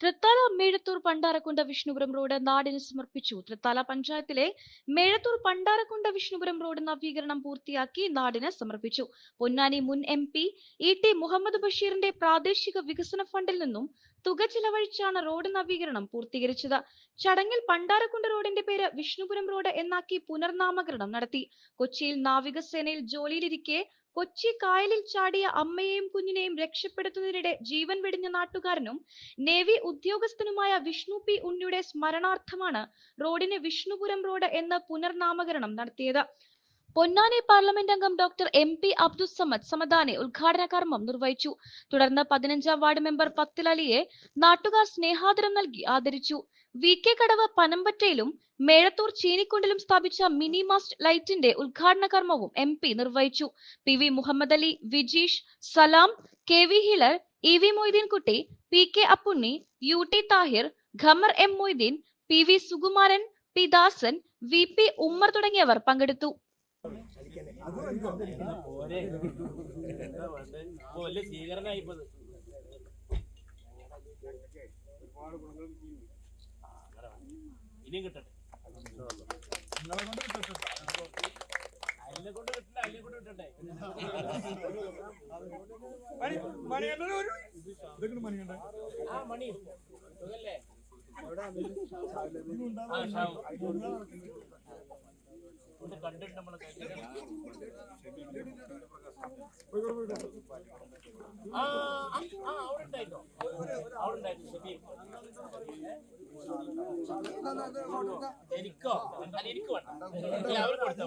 Thrithala Mezhathur Pandarakkunda Vishnupuram road നാടിന് സമർപ്പിച്ചു. തൃത്താല പഞ്ചായത്തിലെ മേഴത്തൂർ പണ്ടാരക്കുണ്ട വിഷ്ണുപുരം റോഡ് നവീകരണം പൂർത്തിയാക്കി നാടിന് സമർപ്പിച്ചു. പൊന്നാനി മുൻ M P E T Muhammad ബഷീറിന്റെ പ്രാദേശിക വികസന ഫണ്ടിൽ നിന്നും തുക ചിലവഴിച്ചാണ് റോഡ് നവീകരണം പൂർത്തീകരിച്ചത്. ചടങ്ങിൽ പണ്ടാരക്കുണ്ട റോഡിന്റെ പേര് വിഷ്ണുപുരം റോഡ് എന്നാക്കി പുനർനാമകരണം നടത്തി. കൊച്ചിയിൽ നാവികസേനയിൽ ജോലിയിലിരിക്കെ കൊച്ചി കായലിൽ ചാടിയ അമ്മയെയും കുഞ്ഞിനെയും രക്ഷപ്പെടുത്തുന്നതിനിടെ ജീവൻ വെടിഞ്ഞ നാട്ടുകാരനും നേവി ഉദ്യോഗസ്ഥനുമായ വിഷ്ണു പി ഉണ്ണിയുടെ സ്മരണാർത്ഥമാണ് റോഡിന് വിഷ്ണുപുരം റോഡ് എന്ന് പുനർനാമകരണം നടത്തിയത്. പൊന്നാനി പാർലമെന്റ് അംഗം doctor M P Abdussamad Samadani ഉദ്ഘാടന കർമ്മം നിർവഹിച്ചു. തുടർന്ന് പതിനഞ്ചാം വാർഡ് മെമ്പർ പത്തിലലിയെ നാട്ടുകാർ സ്നേഹാദരം നൽകി ആദരിച്ചു. വി കെ കടവ് പനമ്പറ്റയിലും മേഴത്തൂർ ചീനിക്കുണ്ടിലും സ്ഥാപിച്ച മിനി മാസ്റ്റ് ലൈറ്റിന്റെ ഉദ്ഘാടന കർമ്മവും എം പി നിർവഹിച്ചു. P V Muhammad Ali Vijeesh Salam K V Hilar E V Moideenkutty P K Appunni U T Thahir Khamar M Moideen P V Sukumaran P Dasan V P Ummer തുടങ്ങിയവർ പങ്കെടുത്തു. വലിയ സ്വീകരണമായി ഇപ്പത് ഇനിയും കിട്ടട്ടെ. അല്ലെ കൊണ്ട് കിട്ടണ്ട അല്ലെ കൊണ്ട് കിട്ടട്ടെ ആ മണി. സുഖല്ലേ? ആ ഷാവു കണ്ടിട്ട് നമ്മളെ ആ ആ, അവിടെ ഉണ്ടായിട്ടോ അവിടെ ഉണ്ടായിരുന്നു ഷബീർ. എനിക്കോ? എനിക്ക് വേണ്ട. എല്ലാവരും കൊടുത്തോ